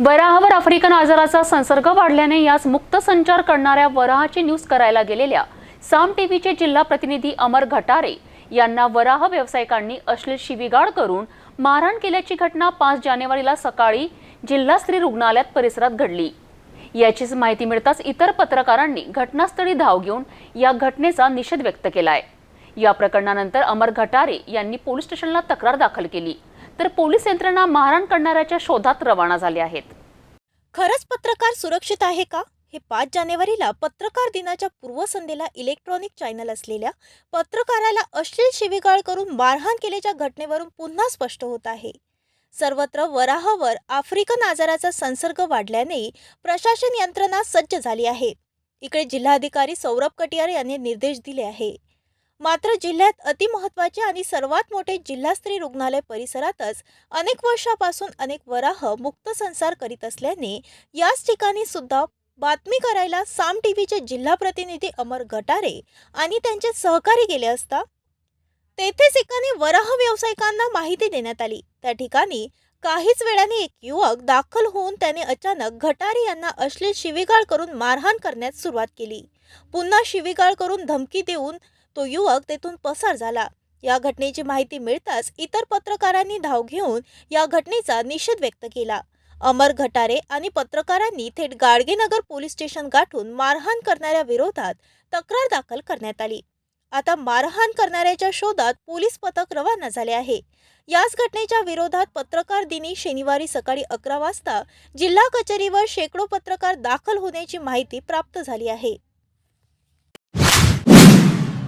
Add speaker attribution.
Speaker 1: वराहावर African आजाराचा संसर्ग वाढल्याने यास मुक्त संचार करणाऱ्या वराहाची न्यूज करायला गेलेल्या साम टीव्हीचे जिल्हा प्रतिनिधी अमर घटारे यांना वराह व्यावसायिकांनी अश्लील शिवीगाळ करून मारहाण केल्याची घटना पाच जानेवारीला सकाळी जिल्हा स्त्री रुग्णालयात परिसरात घडली. याचीच माहिती मिळताच इतर पत्रकारांनी घटनास्थळी धाव घेऊन या घटनेचा निषेध व्यक्त केलाय. या प्रकरणानंतर अमर घटारे यांनी पोलीस स्टेशनला तक्रार दाखल केली. तर पोलीस यंत्रणा मारहाण करणाऱ्याच्या शोधात रवाना झाले आहेत.
Speaker 2: खरंच पत्रकार सुरक्षित आहे का? हे पाच जानेवारीला पत्रकार दिनाच्या पूर्वसंध्येला इलेक्ट्रॉनिक चॅनल असलेल्या पत्रकाराला अश्लील शिवीगाळ करून मारहाण केल्याच्या घटनेवरून पुन्हा स्पष्ट होत आहे. सर्वत्र वराहावर आफ्रिकन आजाराचा संसर्ग वाढल्याने प्रशासन यंत्रणा सज्ज झाली आहे. इकडे जिल्हाधिकारी सौरभ कटियार यांनी निर्देश दिले आहे. मात्र जिल्ह्यात अतिमहत्वाचे आणि सर्वात मोठे जिल्हास्तरीय रुग्णालय परिसरातच अनेक वर्षापासून अनेक वराह मुक्त संसार करीत असल्याने याच ठिकाणी सुद्धा बातमी करायला साम टीव्हीचे जिल्हा प्रतिनिधी अमर गटारे आणि त्यांचे सहकारी गेले असता तेथेच एकाने वराह व्यावसायिकांना माहिती देण्यात आली. त्या ठिकाणी काहीच वेळाने एक युवक दाखल होऊन त्याने अचानक घटारे यांना अश्लील शिवीगाळ करून मारहाण करण्यास सुरुवात केली. पुन्हा शिवीगाळ करून धमकी देऊन तो युवक तेथून पसार झाला. या घटनेची माहिती मिळताच इतर पत्रकारांनी धाव घेऊन या घटनेचा निषेध व्यक्त केला. अमर घटारे आणि पत्रकारांनी थेट गाडगेनगर पोलीस स्टेशन गाठून मारहाण करणाऱ्या विरोधात तक्रार दाखल करण्यात आली. आता मारहाण करणाऱ्याच्या शोधात पोलीस पथक रवाना झाले आहे. याच घटनेच्या विरोधात पत्रकार दिनी शनिवारी सकाळी अकरा वाजता जिल्हा कचेरीवर शेकडो पत्रकार दाखल होण्याची माहिती प्राप्त झाली आहे.